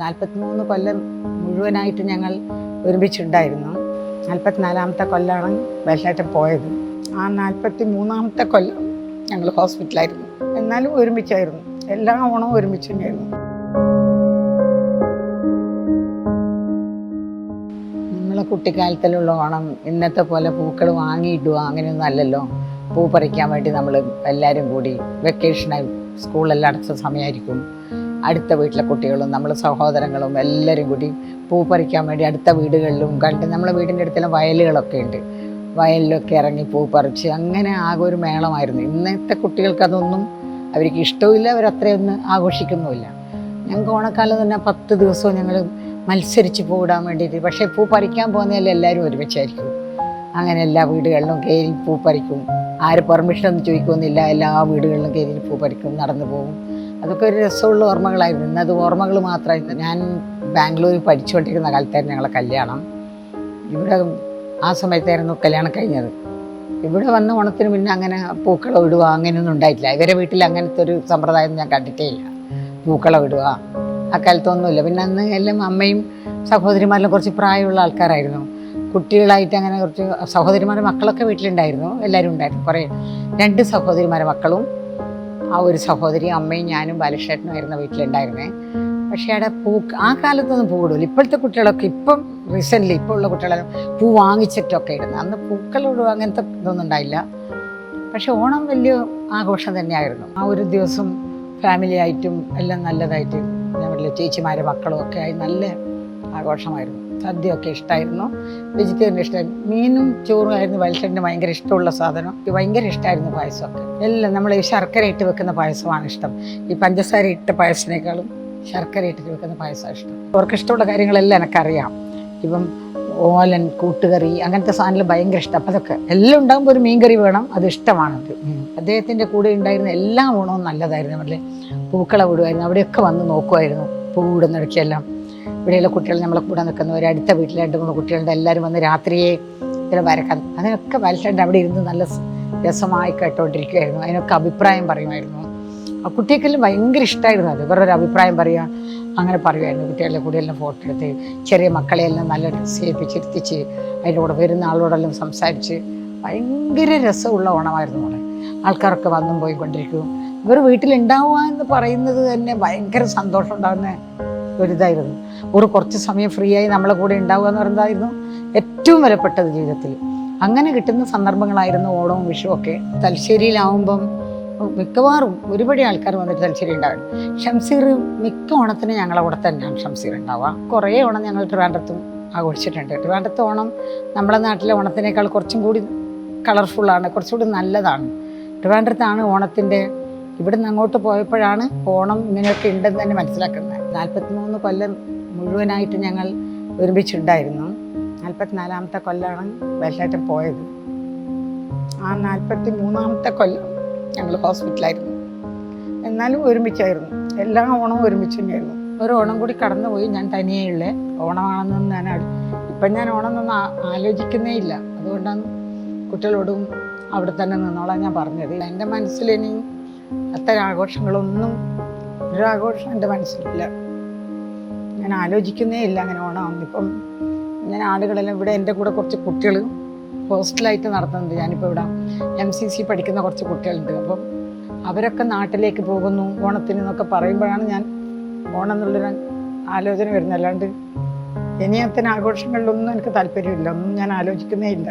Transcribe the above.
നാൽപ്പത്തിമൂന്ന് കൊല്ലം മുഴുവനായിട്ട് ഞങ്ങൾ ഒരുമിച്ചുണ്ടായിരുന്നു. നാൽപ്പത്തിനാലാമത്തെ കൊല്ലമാണ് വെള്ളേറ്റം പോയത്. ആ നാൽപ്പത്തി മൂന്നാമത്തെ കൊല്ലം ഞങ്ങൾ ഹോസ്പിറ്റലായിരുന്നു. എന്നാലും ഒരുമിച്ചായിരുന്നു. എല്ലാ ഓണവും ഒരുമിച്ച് തന്നെയായിരുന്നു. നമ്മളെ കുട്ടിക്കാലത്തിലുള്ള ഓണം ഇന്നത്തെ പോലെ പൂക്കൾ വാങ്ങിയിടുക അങ്ങനെയൊന്നും അല്ലല്ലോ. പൂ പറിക്കാൻ വേണ്ടി നമ്മൾ എല്ലാവരും കൂടി വെക്കേഷനായി സ്കൂളെല്ലാം അടച്ച സമയമായിരിക്കും. അടുത്ത വീട്ടിലെ കുട്ടികളും നമ്മൾ സഹോദരങ്ങളും എല്ലാവരും കൂടി പൂ പറിക്കാൻ വേണ്ടി അടുത്ത വീടുകളിലും കണ്ട് നമ്മളെ വീടിന്റെ അടുത്തെല്ലാം വയലുകളൊക്കെ ഉണ്ട്. വയലിലൊക്കെ ഇറങ്ങി പൂ പറിച്ച് അങ്ങനെ ആകെ ഒരു മേളമായിരുന്നു. ഇന്നത്തെ കുട്ടികൾക്ക് അതൊന്നും അവർക്ക് ഇഷ്ടമില്ല അവരത്രയൊന്നും ആഘോഷിക്കുന്നുമില്ല. ഞങ്ങൾക്ക് ഓണക്കാലം തന്നെ പത്ത് ദിവസവും ഞങ്ങൾ മത്സരിച്ച് പൂവിടാൻ വേണ്ടിയിട്ട്. പക്ഷേ പൂ പറിക്കാൻ പോകുന്നതിൽ എല്ലാവരും ഒരുമിച്ചായിരിക്കും. അങ്ങനെ എല്ലാ വീടുകളിലും കയറി പൂ പറിക്കും. ആര് പെർമിഷൻ ഒന്നും ചോദിക്കുമെന്നില്ല എല്ലാ വീടുകളിലും കയറി പൂ പറിക്കും നടന്നു പോകും. അതൊക്കെ ഒരു രസമുള്ള ഓർമ്മകളായിരുന്നു. ഇന്നത് ഓർമ്മകൾ മാത്രമായിരുന്നു. ഞാൻ ബാംഗ്ലൂരിൽ പഠിച്ചുകൊണ്ടിരിക്കുന്ന കാലത്തായിരുന്നു ഞങ്ങളെ കല്യാണം. ഇവിടെ ആ സമയത്തായിരുന്നു കല്യാണം കഴിഞ്ഞത്. ഇവിടെ വന്ന ഓണത്തിന് പിന്നെ അങ്ങനെ പൂക്കളം ഇടുക അങ്ങനെയൊന്നും ഉണ്ടായിട്ടില്ല. ഇവരെ വീട്ടിൽ അങ്ങനത്തെ ഒരു സമ്പ്രദായം ഞാൻ കണ്ടിട്ടേ ഇല്ല. പൂക്കളം ഇടുക ആ കാലത്തൊന്നുമില്ല. പിന്നെ അന്ന് എല്ലാം അമ്മയും സഹോദരിമാരിലും കുറച്ച് പ്രായമുള്ള ആൾക്കാരായിരുന്നു. കുട്ടികളായിട്ട് അങ്ങനെ കുറച്ച് സഹോദരിമാരുടെ മക്കളൊക്കെ വീട്ടിലുണ്ടായിരുന്നു. എല്ലാവരും ഉണ്ടായിരുന്നു. കുറേ രണ്ട് സഹോദരിമാരുടെ മക്കളും ആ ഒരു സഹോദരി അമ്മയും ഞാനും ബാലകൃഷ്ണനും ആയിരുന്ന വീട്ടിലുണ്ടായിരുന്നേ. പക്ഷേ അവിടെ പൂ ആ കാലത്തൊന്നും പൂ ഇടില്ല ഇപ്പോഴത്തെ കുട്ടികളൊക്കെ ഇപ്പം റീസെന്റ്ലി ഇപ്പോൾ ഉള്ള കുട്ടികളെല്ലാം പൂ വാങ്ങിച്ചിട്ടൊക്കെ ഇടുന്നത്. അന്ന് പൂക്കളോടും അങ്ങനത്തെ ഇതൊന്നും ഉണ്ടായില്ല. പക്ഷെ ഓണം വലിയ ആഘോഷം തന്നെയായിരുന്നു. ആ ഒരു ദിവസം ഫാമിലി ആയിട്ടും എല്ലാം നല്ലതായിട്ട് ഞങ്ങളുടെ ചേച്ചിമാരെ മക്കളും ഒക്കെ ആയി നല്ല ആഘോഷമായിരുന്നു. സദ്യയൊക്കെ ഇഷ്ടമായിരുന്നു വെജിറ്റേറിയൻ ഇഷ്ടമായിരുന്നു മീനും ചോറും ആയിരുന്നു വത്സരന് ഭയങ്കര ഇഷ്ടമുള്ള സാധനം. ഭയങ്കര ഇഷ്ടമായിരുന്നു പായസമൊക്കെ. എല്ലാം നമ്മൾ ഈ ശർക്കര ഇട്ട് വെക്കുന്ന പായസമാണ് ഇഷ്ടം. ഈ പഞ്ചസാര ഇട്ട പായസത്തിനേക്കാളും ശർക്കര ഇട്ടിട്ട് വെക്കുന്ന പായസമാണ് ഇഷ്ടം. അവർക്ക് ഇഷ്ടമുള്ള കാര്യങ്ങളെല്ലാം എനിക്കറിയാം. ഇപ്പം ഓലൻ കൂട്ടുകറി അങ്ങനത്തെ സാധനങ്ങൾ ഭയങ്കര ഇഷ്ടം. അപ്പം അതൊക്കെ എല്ലാം ഉണ്ടാകുമ്പോൾ ഒരു മീൻകറി വേണം അത് ഇഷ്ടമാണത് അദ്ദേഹത്തിന്റെ കൂടെ ഉണ്ടായിരുന്ന എല്ലാ ഗുണവും നല്ലതായിരുന്നു. അവരുടെ പൂക്കള വിടുമായിരുന്നു അവിടെയൊക്കെ വന്ന് നോക്കുമായിരുന്നു. പൂ വിടുന്നിടയ്ക്കെല്ലാം ഇവിടെയുള്ള കുട്ടികൾ നമ്മളെ കൂടെ നിൽക്കുന്നവർ അടുത്ത വീട്ടിലെ രണ്ട് മൂന്ന് കുട്ടികളുടെ എല്ലാവരും വന്ന് രാത്രിയെ ഇതിൽ വരക്കാൻ. അതിനൊക്കെ വരച്ചിട്ട് അവിടെ ഇരുന്ന് നല്ല രസമായി കേട്ടോണ്ടിരിക്കുമായിരുന്നു അതിനൊക്കെ അഭിപ്രായം പറയുമായിരുന്നു. ആ കുട്ടികൾക്കെല്ലാം ഭയങ്കര ഇഷ്ടമായിരുന്നു അത്. ഇവരുടെ അഭിപ്രായം പറയുക അങ്ങനെ പറയുമായിരുന്നു. കുട്ടികളുടെ കൂടെ എല്ലാം ഫോട്ടോ എടുത്ത് ചെറിയ മക്കളെയെല്ലാം നല്ല ഡ്രസ്സ് ചെയ്യിപ്പിച്ചിരുത്തിച്ച് അതിന്റെ കൂടെ വരുന്ന ആളോടെല്ലാം സംസാരിച്ച് ഭയങ്കര രസമുള്ള ഓണമായിരുന്നു അവിടെ ആൾക്കാരൊക്കെ വന്നും പോയി കൊണ്ടിരിക്കും. ഇവർ വീട്ടിലുണ്ടാവുക എന്ന് പറയുന്നത് തന്നെ ഭയങ്കര സന്തോഷം ഉണ്ടാകുന്ന ഒരിതായിരുന്നു. ഒരു കുറച്ച് സമയം ഫ്രീ ആയി നമ്മളെ കൂടെ ഉണ്ടാവുക എന്ന് പറയുന്നതായിരുന്നു ഏറ്റവും വിലപ്പെട്ടത് ജീവിതത്തിൽ. അങ്ങനെ കിട്ടുന്ന സന്ദർഭങ്ങളായിരുന്നു ഓണവും വിഷുവും ഒക്കെ. തലശ്ശേരിയിലാവുമ്പം മിക്കവാറും ഒരുപടി ആൾക്കാർ വന്നിട്ട് തലശ്ശേരി ഉണ്ടാവും ഷംസീർ മിക്ക ഓണത്തിന് ഞങ്ങളെ കൂടെ തന്നെയാണ് ഷംസീർ ഉണ്ടാവുക. കുറേ ഓണം ഞങ്ങൾ ട്രിവാൻഡ്രത്തും ആഘോഷിച്ചിട്ടുണ്ട്. ട്രിവാൻഡ്രത്ത് ഓണം നമ്മുടെ നാട്ടിലെ ഓണത്തിനേക്കാൾ കുറച്ചും കൂടി കളർഫുള്ളാണ് കുറച്ചുകൂടി നല്ലതാണ്. ട്രിവാൻഡ്രത്താണ് ഓണത്തിന്റെ ഇവിടുന്ന് അങ്ങോട്ട് പോയപ്പോഴാണ് ഓണം ഇങ്ങനെയൊക്കെ ഉണ്ടെന്ന് തന്നെ മനസ്സിലാക്കുന്നത്. നാൽപ്പത്തിമൂന്ന് കൊല്ലം മുഴുവനായിട്ട് ഞങ്ങൾ ഒരുമിച്ചുണ്ടായിരുന്നു. നാൽപ്പത്തിനാലാമത്തെ കൊല്ലമാണ് വെള്ളേറ്റം പോയത്. ആ നാൽപ്പത്തി മൂന്നാമത്തെ കൊല്ലം ഞങ്ങൾ ഹോസ്പിറ്റലായിരുന്നു എന്നാലും ഒരുമിച്ചായിരുന്നു. എല്ലാ ഓണവും ഒരുമിച്ച് തന്നെയായിരുന്നു. ഒരു ഓണം കൂടി കടന്നുപോയി ഞാൻ തനിയെയുള്ള ഓണമാണെന്നൊന്നും ഞാൻ ഇപ്പം ഞാൻ ഓണം എന്നൊന്നും ആലോചിക്കുന്നേ ഇല്ല. അതുകൊണ്ടാണ് കുട്ടികളോടും അവിടെ തന്നെ നിന്നോളാൻ ഞാൻ പറഞ്ഞത്. എന്റെ മനസ്സിലിനി അത്തരം ആഘോഷങ്ങളൊന്നും ഒരു ആഘോഷം എന്റെ മനസ്സിലില്ല. ഞാൻ ആലോചിക്കുന്നേ ഇല്ല അങ്ങനെ ഓണം ഇപ്പം ഞാൻ ആളുകളെല്ലാം ഇവിടെ എന്റെ കൂടെ കുറച്ച് കുട്ടികൾ ഹോസ്റ്റലായിട്ട് നടത്തുന്നുണ്ട്. ഞാനിപ്പോൾ ഇവിടെ എം സി സി പഠിക്കുന്ന കുറച്ച് കുട്ടികളുണ്ട്. അപ്പം അവരൊക്കെ നാട്ടിലേക്ക് പോകുന്നു ഓണത്തിന് എന്നൊക്കെ പറയുമ്പോഴാണ് ഞാൻ ഓണം എന്നുള്ളൊരു ആലോചന വരുന്നത്. അല്ലാണ്ട് ഇനി അത്തരം ആഘോഷങ്ങളിലൊന്നും എനിക്ക് താല്പര്യമില്ല. ഒന്നും ഞാൻ ആലോചിക്കുന്നേ ഇല്ല.